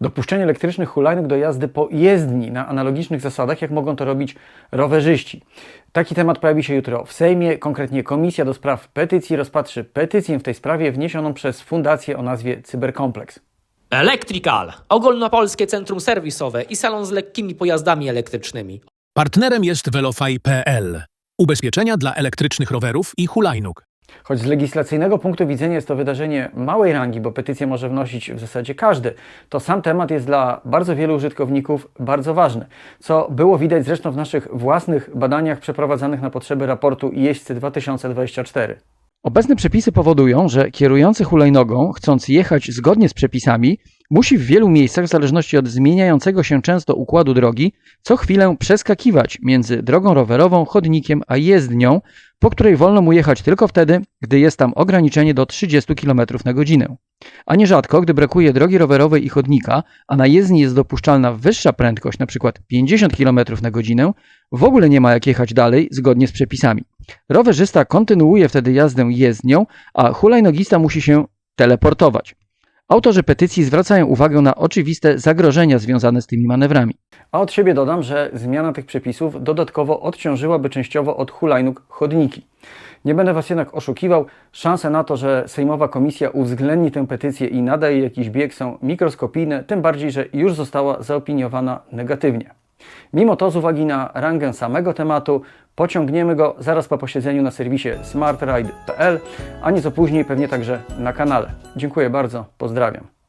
Dopuszczenie elektrycznych hulajnóg do jazdy po jezdni na analogicznych zasadach, jak mogą to robić rowerzyści. Taki temat pojawi się jutro w Sejmie. Konkretnie Komisja do Spraw Petycji rozpatrzy petycję w tej sprawie wniesioną przez fundację o nazwie Cyberkompleks. Electrical, ogólnopolskie centrum serwisowe i salon z lekkimi pojazdami elektrycznymi. Partnerem jest Velofy.pl. Ubezpieczenia dla elektrycznych rowerów i hulajnóg. Choć z legislacyjnego punktu widzenia jest to wydarzenie małej rangi, bo petycję może wnosić w zasadzie każdy, to sam temat jest dla bardzo wielu użytkowników bardzo ważny, co było widać zresztą w naszych własnych badaniach przeprowadzanych na potrzeby raportu Jeźdźcy 2024. Obecne przepisy powodują, że kierujący hulajnogą, chcąc jechać zgodnie z przepisami, musi w wielu miejscach, w zależności od zmieniającego się często układu drogi, co chwilę przeskakiwać między drogą rowerową, chodnikiem a jezdnią, po której wolno mu jechać tylko wtedy, gdy jest tam ograniczenie do 30 km na godzinę. A nierzadko, gdy brakuje drogi rowerowej i chodnika, a na jezdni jest dopuszczalna wyższa prędkość, np. 50 km na godzinę, w ogóle nie ma jak jechać dalej zgodnie z przepisami. Rowerzysta kontynuuje wtedy jazdę jezdnią, a hulajnogista musi się teleportować. Autorzy petycji zwracają uwagę na oczywiste zagrożenia związane z tymi manewrami. A od siebie dodam, że zmiana tych przepisów dodatkowo odciążyłaby częściowo od hulajnóg chodniki. Nie będę Was jednak oszukiwał, szanse na to, że Sejmowa Komisja uwzględni tę petycję i nada jej jakiś bieg są mikroskopijne, tym bardziej, że już została zaopiniowana negatywnie. Mimo to, z uwagi na rangę samego tematu, pociągniemy go zaraz po posiedzeniu na serwisie smartride.pl, a nieco później pewnie także na kanale. Dziękuję bardzo, pozdrawiam.